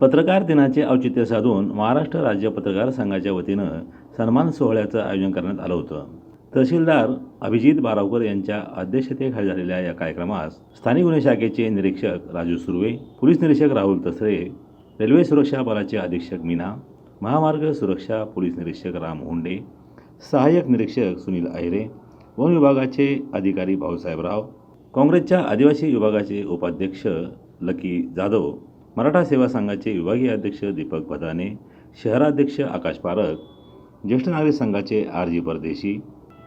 पत्रकार दिनाचे औचित्य साधून महाराष्ट्र राज्य पत्रकार संघाच्या वतीनं सन्मान सोहळ्याचं आयोजन करण्यात आलं होतं. तहसीलदार अभिजित बारावकर यांच्या अध्यक्षतेखाली झालेल्या या कार्यक्रमास स्थानिक गुन्हे शाखेचे निरीक्षक राजू सुर्वे पोलीस निरीक्षक राहुल तसरे रेल्वे सुरक्षा बलाचे अधीक्षक मीना महामार्ग सुरक्षा पोलीस निरीक्षक राम हुंडे सहाय्यक निरीक्षक सुनील अहिरे वन विभागाचे अधिकारी भाऊसाहेब राव काँग्रेसच्या आदिवासी विभागाचे उपाध्यक्ष लकी जाधव मराठा सेवा संघाचे विभागीय अध्यक्ष दीपक भदाने शहराध्यक्ष आकाश पारख ज्येष्ठ नागरिक संघाचे आर जी परदेशी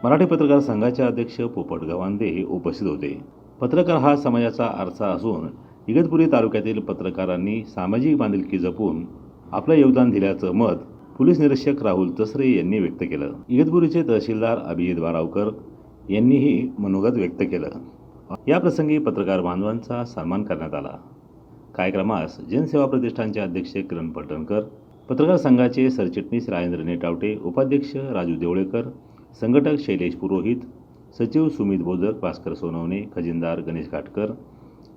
मराठी पत्रकार संघाचे अध्यक्ष पोपट गवांदे हे उपस्थित होते. पत्रकार हा समाजाचा आरसा असून इगतपुरी तालुक्यातील पत्रकारांनी सामाजिक बांधिलकी जपून आपलं योगदान दिल्याचं मत पोलीस निरीक्षक राहुल तसरे यांनी व्यक्त केलं. इगतपुरीचे तहसीलदार अभिजित बारावकर यांनीही मनोगत व्यक्त केलं. याप्रसंगी पत्रकार बांधवांचा सन्मान करण्यात आला. कार्यक्रमास जनसेवा प्रतिष्ठानचे अध्यक्ष किरण पटणकर पत्रकार संघाचे सरचिटणीस राजेंद्र नेटावटे उपाध्यक्ष राजू देवळेकर संघटक शैलेश पुरोहित सचिव सुमित बोजक भास्कर सोनवणे खजिनदार गणेश घाटकर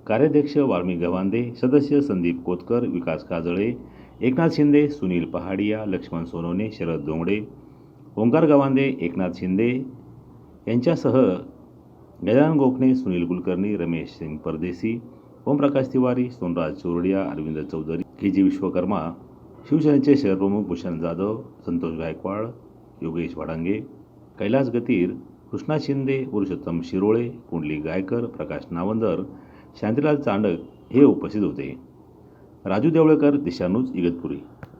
कार्याध्यक्ष वाल्मिक गव्हांदे सदस्य संदीप कोतकर विकास काजळे एकनाथ शिंदे सुनील पहाडिया लक्ष्मण सोनवणे शरद दोंगडे ओंकार गवांदे एकनाथ शिंदे यांच्यासह गजानन गोखणे सुनील कुलकर्णी रमेश सिंग परदेसी ओमप्रकाश तिवारी सोनराज चोरडिया अरविंद चौधरी के जी विश्वकर्मा शिवसेनेचे शहरप्रमुख भूषण जाधव संतोष गायकवाड योगेश वाडांगे कैलास गतीर कृष्णा शिंदे पुरुषोत्तम शिरोळे कुंडली गायकर प्रकाश नावंदर शांतीलाल चांडक हे उपस्थित होते. राजू देवळेकर दिशानूज इगतपुरी.